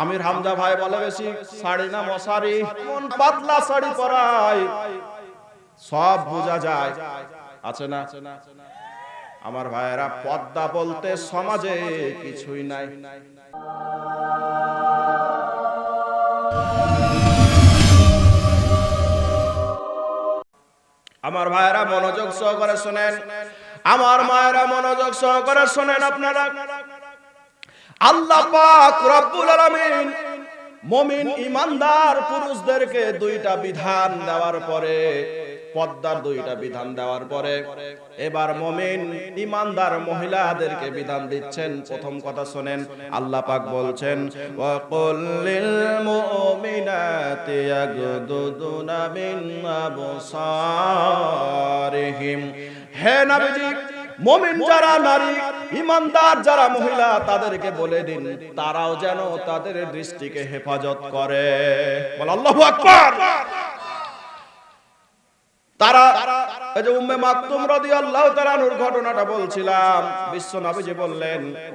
আমির হামজা ভাই বলে বেশি, শাড়ি না মশারি, মন পাতলা শাড়ি পরায় সব বোঝা যায়। আছে না? আমার ভাইয়েরা, পদ্মা বলতে সমাজে কিছুই নাই। আমার ভাইয়েরা, মনোযোগ সহকারে শোনেন। আমার মায়েরা, মনোযোগ সহকারে শোনেন আপনারা। আল্লাহ পাক রব্বুল আলামিন মুমিন ইমানদার পুরুষদেরকে দুইটা বিধান দেওয়ার পরে, পদ্মার দুইটা বিধান দেওয়ার পরে, এবার মুমিন ইমানদার মহিলাদেরকে বিধান দিচ্ছেন। প্রথম কথা শুনেন, আল্লাহ পাক বলছেন ওয়া কুল্লিল মুমিনাতি ইয়াগদুদুনা মিন আবসারিহিম। হে নবীজি, মমিন যারা নারী ইমানদার যারা মহিলা, তাদেরকে বলে দিন, তারাও যেন তাদের দৃষ্টিকে হেফাজত করে।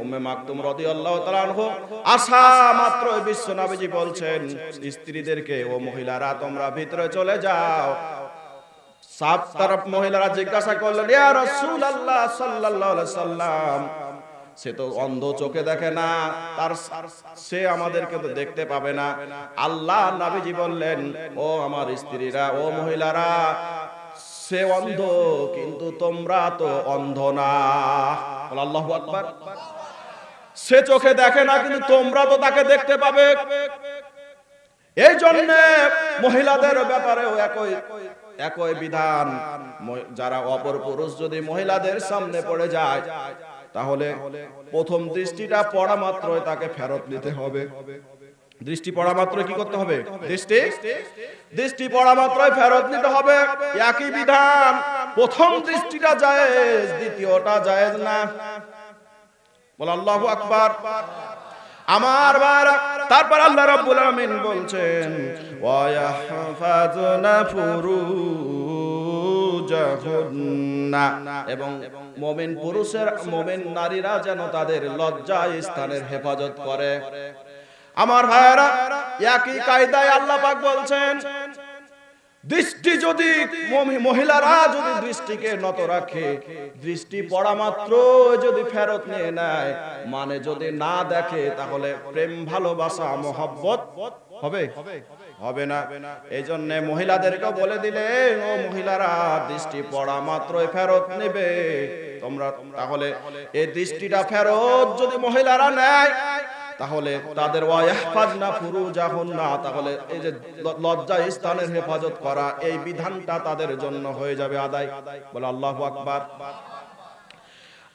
উম্মে আসা মাত্র বলছেন, স্ত্রীদেরকে, ও মহিলারা, তোমরা ভিতরে চলে যাও। সাত তরফ মহিলারা জিজ্ঞাসা করলেন, ইয়া রাসূলুল্লাহ সাল্লাম, সে তো অন্ধ চোখে দেখে না, তার সে আমাদেরকে তো দেখতে পাবে না। আল্লাহ নবীজি বললেন, ও আমার স্ত্রীরা, ও মহিলারা, সে অন্ধ, কিন্তু তোমরা তো অন্ধ না। আল্লাহু সে চোখে দেখে না, কিন্তু তোমরা তো তাকে দেখতে পাবে। এই জন্য মহিলাদের ব্যাপারেও একই একই বিধান। যারা অপর পুরুষ যদি মহিলাদের সামনে পড়ে যায়, তাহলে প্রথম দৃষ্টিটা পড়া মাত্রই তাকে ফেরত নিতে হবে। দৃষ্টি পড়া মাত্র কি করতে হবে? দৃষ্টি? দৃষ্টি পড়া মাত্রই ফেরত নিতে হবে। একই বিধান। প্রথম দৃষ্টিটা জায়েজ, দ্বিতীয়টা জায়েজ না। বল আল্লাহু আকবার। আমার বার তারপর আল্লাহ রাব্বুল আমিন বলছেন ওয়া ইয়াহফাজুনা ফুরুজাহুন্না। এবং মুমিন পুরুষের, মুমিন নারীরা যেন তাদের লজ্জা স্থানের হেফাজত করে। আমার ভাইয়েরা, একই কায়দায় আল্লাহ পাক বলছেন দৃষ্টি যদি মহিলারা যদি দৃষ্টিকে নত রাখে, দৃষ্টি পড়া মাত্র যদি ফেরত নিয়ে নেয় মানে যদি না দেখে, তাহলে প্রেম, ভালোবাসা, মহব্বত হবে? হবে না। এই জন্য মহিলাদেরকে বলে দিলে, ও মহিলারা, দৃষ্টি পড়া মাত্রই ফেরত নেবে। তোমরা তাহলে এই দৃষ্টিটা ফেরত যদি মহিলারা নেয় তাহলে তাদের তাহলে এই যে লজ্জা স্থানের হেফাজত করা, এই বিধানটা তাদের জন্য হয়ে যাবে আদায়। বলে আল্লাহু আকবার।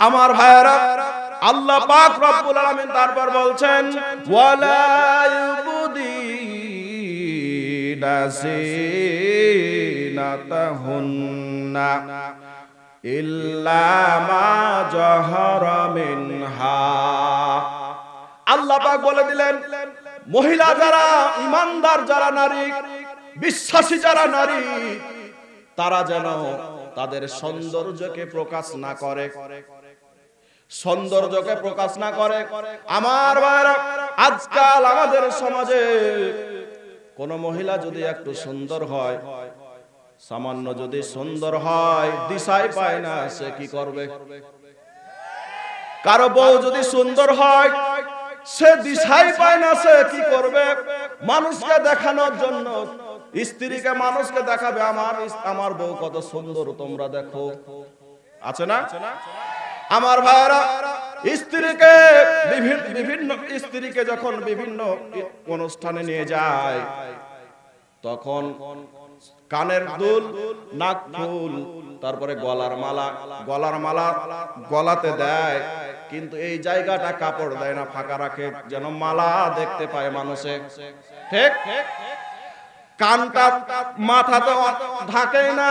আমার ভাইয়েরা, আল্লাহ পাক রব্বুল আলামিন তারপর বলছেন, ওয়ালা ইউবদিনা ইল্লা মা জাহারা মিনহা। আল্লাহ পাক বলে দিলেন, মহিলা যারা, ইমানদার যারা নারী, বিশ্বাসী যারা নারী, তারা যেন তাদের সৌন্দর্যকে প্রকাশ না করে। সৌন্দর্যকে প্রকাশ না করে। আমার আজকাল আমাদের সমাজে কোন মহিলা যদি একটু সুন্দর হয়, সামান্য যদি সুন্দর হয়, দিশাই পায় না, সে কি করবে? কারও বউ যদি সুন্দর হয় সে দিশাই পায় না, সে কি করবে? মানুষকে দেখানোর জন্য, স্ত্রীকে মানুষকে দেখাবে, আমার আমার বউ কত সুন্দর, তোমরা দেখো। আছে না? আমার ভাইয়েরা, স্ত্রীকে বিভি- বিভিন্ন, স্ত্রীকে যখন বিভিন্ন অনুষ্ঠানে নিয়ে যায়, তখন কানের দুল, নাক ফুল, তারপরে গলার মালা। গলার মালা গলাতে দেয়, কিন্তু এই জায়গাটা কাপড় দেয় না, ফাঁকা রাখে, যেন মালা দেখতে পায় মানুষে। ঠিক? কানটা মাথাতে ঢাকে না,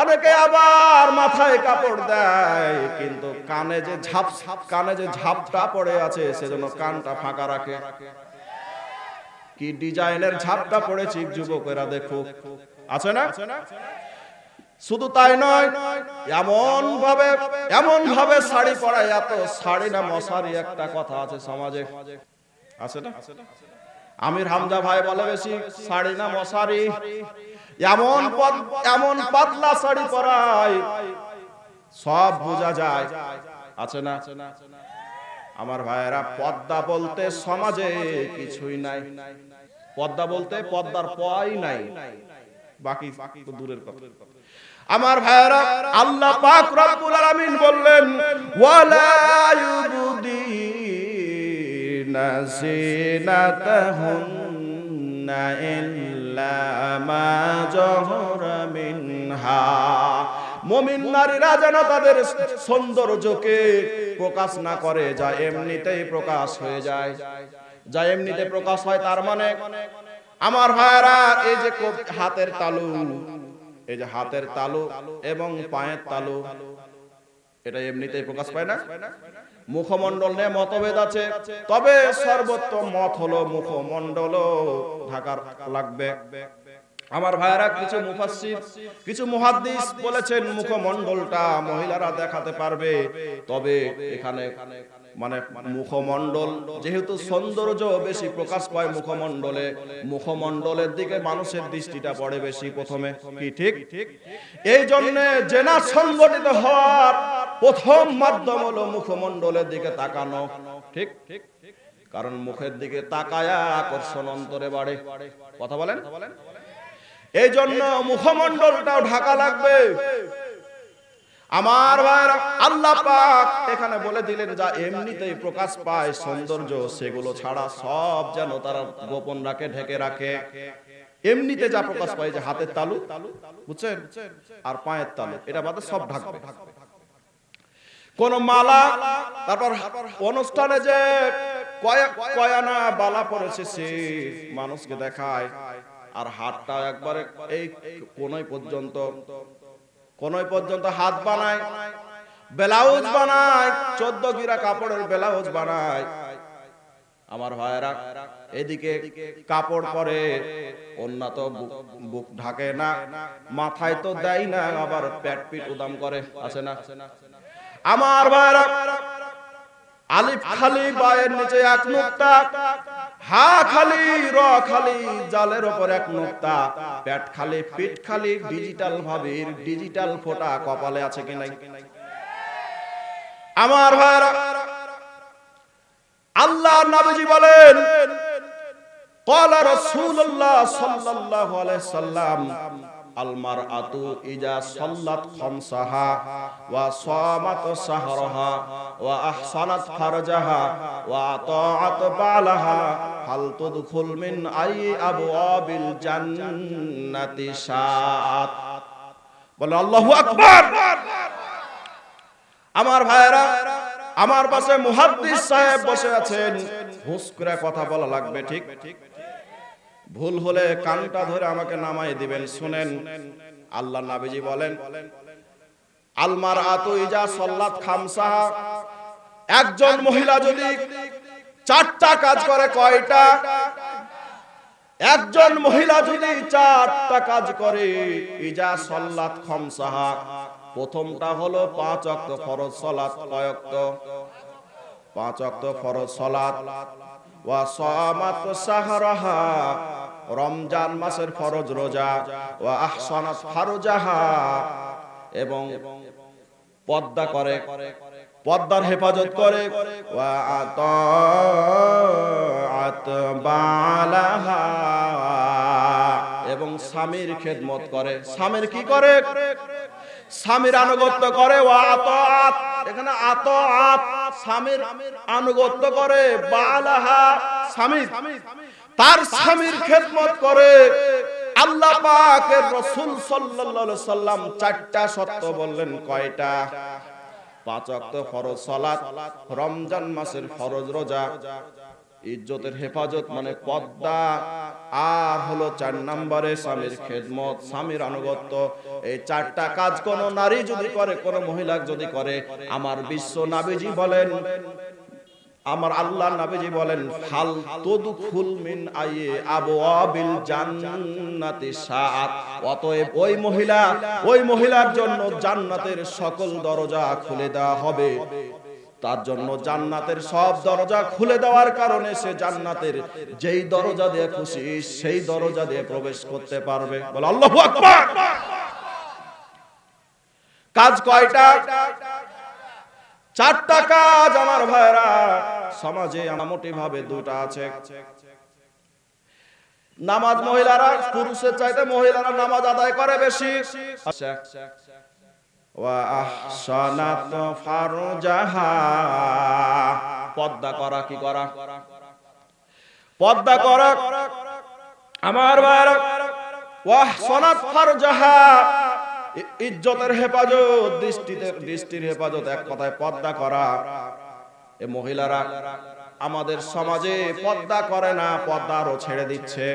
অনেকে আবার মাথায় কাপড় দেয়, কিন্তু কানে যে ঝাপ, কানে যে ঝাপটা পড়ে আছে, সেজন্য কানটা ফাঁকা রাখে। কি ডিজাইনের ঝাপটা পড়েছে যুবকেরা দেখো। আছে না? শুধু তাই নয় এমন ভাবে এমন ভাবে শাড়ি পরায় এত শাড়ি না, মশারি একটা কথা আছে সমাজে। আছে না? আমির হামজা ভাই বলে বেশি, শাড়ি না, মশারি। এমন এমন পাতলা শাড়ি পরায় সব বোঝা যায়। আছে না? আমার ভাইয়েরা, পদ্মা বলতে সমাজে কিছুই নাই। পদ্মা বলতে পদ্মার পয় নাই। বাকি তো দূরের কথা। আমার ভাইয়েরা আল্লাহ পাক রব্বুল আলামিন বললেন ওয়ালা ইউবদিনা জিনাতাহুন্না ইল্লা মা জহরা মিনহা। মুমিন নারীরা যেন তাদের সৌন্দর্যকে প্রকাশ না করে যা এমনিতেই প্রকাশ হয়ে যায়। যা এমনিতে প্রকাশ হয় তার মানে আমার ভাইরা, এই যে হাতের তালু, এই যে হাতের তালু এবং পায়ের তালু, এটা এমনিতেই প্রকাশ পায় না? মুখমন্ডল নিয়ে মতভেদ আছে। তবে সর্বোত্তম মত হলো মুখমন্ডল ঢাকার লাগবে। আমার ভাইয়েরা, কিছু মুফাসসির, কিছু মুহাদ্দিস বলেছেন, মুখমণ্ডলটা মহিলারা দেখাতে পারবে। তবে এখানে মানে মুখমণ্ডল, যেহেতু সৌন্দর্য বেশি প্রকাশ পায় মুখমণ্ডলে, মুখমণ্ডলের দিকে মানুষের দৃষ্টিটা পড়ে বেশি প্রথমে। কি ঠিক? এই জন্য জেনা সংগঠিত হওয়ার প্রথম মাধ্যম হলো মুখমণ্ডলের দিকে তাকানো। ঠিক? কারণ মুখের দিকে তাকায়া আকর্ষণ অন্তরে বাড়ে। কথা বলেন? এই জন্য মুখমণ্ডলটাও ঢাকা লাগবে। আমার ভাইরা আল্লাহ পাক এখানে বলে দিলেন, যা এমনিতেই প্রকাশ পায়, সৌন্দর্য, সেগুলো ছাড়া সব যেন তারা গোপন রাখে, ঢেকে রাখে। এমনিতে যা প্রকাশ পায় যে হাতের তালু, বুঝছেন? আর পায়ের তালু, এটা বাদে সব ঢাকবে কোন মালা, তারপর অনুষ্ঠানে যে কয়েক কয়ানা বালা পড়েছে সে মানুষকে দেখায়। আর হাতটা একবারে এই কোনই পর্যন্ত কোনই পর্যন্ত হাত বানায়, ব্লাউজ বানায়, চোদ্দ গিরা কাপড়ের ব্লাউজ বানায়। আমার ভাইয়েরা, এদিকে কাপড় পরে, অন্য তো বুক- ঢাকে না, মাথায় তো দেয় না, আবার পেট পিট উদাম করে, আছে না? আমার ভাইয়েরা, আলিফ খালি বায়ের নিচে এক নুক্তা হা খালি র খালি জালের ওপর এক নুক্তা পেট খালি পিঠ খালি ডিজিটাল ভাবির ডিজিটাল ফোটা কপালে আছে কি নাই আমার ভাইরা আল্লাহ নবীজি বলেন قال رسول الله صلى الله عليه وسلم আলমার আতু ইজা সল্লাত খমসাহা ওয়া সামাত সাহরহা ওয়া আহসানাত ফারজাহা ওয়া আতাআত বালাহা ফাল তুদখুল মিন আই আবওয়াবিল জান্নাতি সাআত বলে, আল্লাহু আকবার! আমার ভাইরা আমার পাশে মুহাদ্দিস সাহেব বসে আছেন। হুস করে কথা বলা লাগবে, ঠিক? ভুল হলে কানটা ধরে আমাকে নামাই দিবেন, শুনেন। আল্লাহ নাবিজি বলেন আলমার আতু ইজা সল্লাত খামসাহা। একজন মহিলা যদি চারটা কাজ করে কয়টা? একজন মহিলা যদি চারটা কাজ করে, ইজা সল্লাত খমসাহা। প্রথমটা হলো পাঁচ অক্ত ফরজ সলাত কয়ক্ত পাঁচ অক্ত ফরজ সলাত। ওয়া সামাত সাহরাহা। রমজান মাসের ফরজ রোজা ও আহসানাত ফারজাহা, এবং পদ্মা করে, পদ্মার হেফাজত করে এবং স্বামীর খেদমত করে। স্বামীর কি করে? স্বামীর আনুগত্য করে, ওয়া আতাআত, এখানে আতাআত, স্বামীর আনুগত্য করে, বালাহা, স্বামীর তার স্বামীর খেদমত করে। আল্লাহ পাকের রাসূল সাল্লাল্লাহু সাল্লাম চারটা সত্য বললেন, কয়টা? পাঁচ ওয়াক্ত ফরজ সালাত, রমজান মাসের ফরজ রোজা, ইজ্জতের হেফাজত মানে পদ্মা, আর হলো চার নম্বরে স্বামীর খেদমত, স্বামীর আনুগত্য। এই চারটা কাজ কোন নারী যদি করে, কোন মহিলা যদি করে, আমার বিশ্ব নাবিজি বলেন আমার আল্লাহ নবীজি বলেন ফাল তুদখুল মিন আইয়ে আবওয়াবিল জান্নাতি সাআত। অতএব ওই মহিলা, ওই মহিলার জন্য জান্নাতের সকল দরজা খুলে দেওয়া হবে। তার জন্য জান্নাতের সব দরজা খুলে দেওয়ার কারণে সে জান্নাতের যেই দরজা দিয়ে খুশি, সেই দরজা দিয়ে প্রবেশ করতে পারবে। বলে, আল্লাহু আকবার! কাজ কয়টা? চারটা কাজ আমার ভাইরা, সমাজে মোটামুটি ভাবে দুটা আছে। নামাজ মহিলারা পুরুষের চাইতে মহিলারা নামাজ আদায় করে বেশি। পর্দা করা কি করা? পর্দা করা। আমার ভাইরা, ওয়া আহসানাত ফারজাহা ইজ্জতের হেফাজত দৃষ্টিতে দৃষ্টির হেফাজত, এক কথায় পর্দা করা। এ মহিলারা আমাদের সমাজে পর্দা করে না, পর্দা আরও ছেড়ে দিচ্ছে।